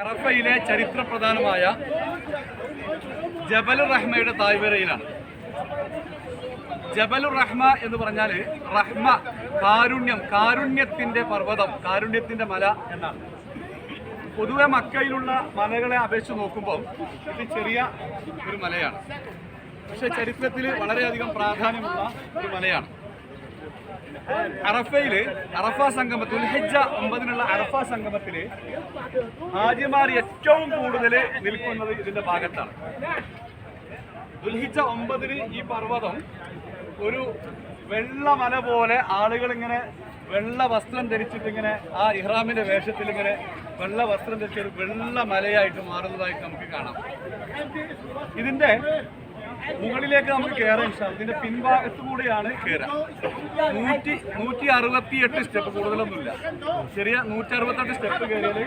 അറഫയിലെ ചരിത്ര പ്രധാനമായ ജബലുർ റഹ്മയുടെ തായ്വരയിലാണ്. ജബലുർ റഹ്മ എന്ന് പറഞ്ഞാൽ റഹ്മ കാരുണ്യം കാരുണ്യത്തിന്റെ പർവതം കാരുണ്യത്തിന്റെ മല എന്നാണ്. പൊതുവെ മക്കയിലുള്ള മലകളെ അപേക്ഷിച്ച് നോക്കുമ്പോൾ ഇത് ചെറിയ ഒരു മലയാണ്. പക്ഷെ ചരിത്രത്തിൽ വളരെയധികം പ്രാധാന്യമുള്ള ഒരു മലയാണ്. അറഫയിൽ അറഫ സംഗമത്തിൽ ഉൽഹിജ്ജ ഒമ്പതിനുള്ള അറഫ സംഗമത്തിൽ ഹാജിമാർ ഏറ്റവും കൂടുതൽ നിൽക്കുന്നത് ഇതിന്റെ ഭാഗത്താണ്. ദുൽഹിജ ഒമ്പതിന് ഈ പർവതം ഒരു വെള്ളമല പോലെ ആളുകൾ ഇങ്ങനെ വെള്ള വസ്ത്രം ധരിച്ചിട്ട് ഇങ്ങനെ ആ ഇഹ്റാമിന്റെ വേഷത്തിൽ ഇങ്ങനെ വെള്ള വസ്ത്രം ധരിച്ച ഒരു വെള്ള മലയായിട്ട് മാറുന്നതായിട്ട് നമുക്ക് കാണാം. ഇതിന്റെ മുകളിലേക്ക് നമുക്ക് കയറാം ഇതിന്റെ പിൻഭാഗത്ത് കൂടെയാണ് കയറാം നൂറ്റി നൂറ്റി അറുപത്തിയെട്ട് സ്റ്റെപ്പ് കൂടുതലൊന്നുമില്ല. ചെറിയ നൂറ്റി അറുപത്തെട്ട് സ്റ്റെപ്പ് കയറിയാൽ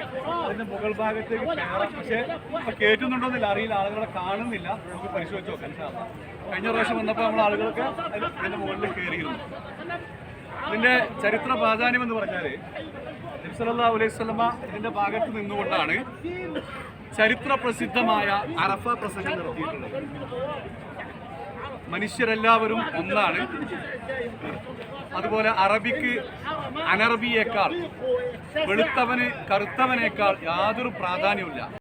അതിന്റെ മുകൾ ഭാഗത്തേക്ക് കയറാം പക്ഷേ ഇപ്പൊ കയറ്റുന്നുണ്ടോന്നില്ല അറിയില്ല. ആളുകളെ കാണുന്നില്ല. നമുക്ക് പരിശോധിച്ച് നോക്കാം. കഴിഞ്ഞ പ്രാവശ്യം വന്നപ്പോൾ നമ്മൾ ആളുകളൊക്കെ അതിന്റെ മുകളിൽ കയറിയിരുന്നു ഇതിന്റെ ചരിത്ര പ്രാധാന്യം എന്ന് നബ്സല്ലാ അലൈഹി സ്വലമ ഇതിന്റെ ഭാഗത്ത് നിന്നുകൊണ്ടാണ് ചരിത്ര പ്രസിദ്ധമായ അറഫ പ്രസംഗം നടത്തിയിട്ടുള്ളത്. മനുഷ്യരെല്ലാവരും ഒന്നാണ്. അതുപോലെ അറബിക്ക് അനറബിയേക്കാൾ വെളുത്തവന് കറുത്തവനേക്കാൾ യാതൊരു പ്രാധാന്യമില്ല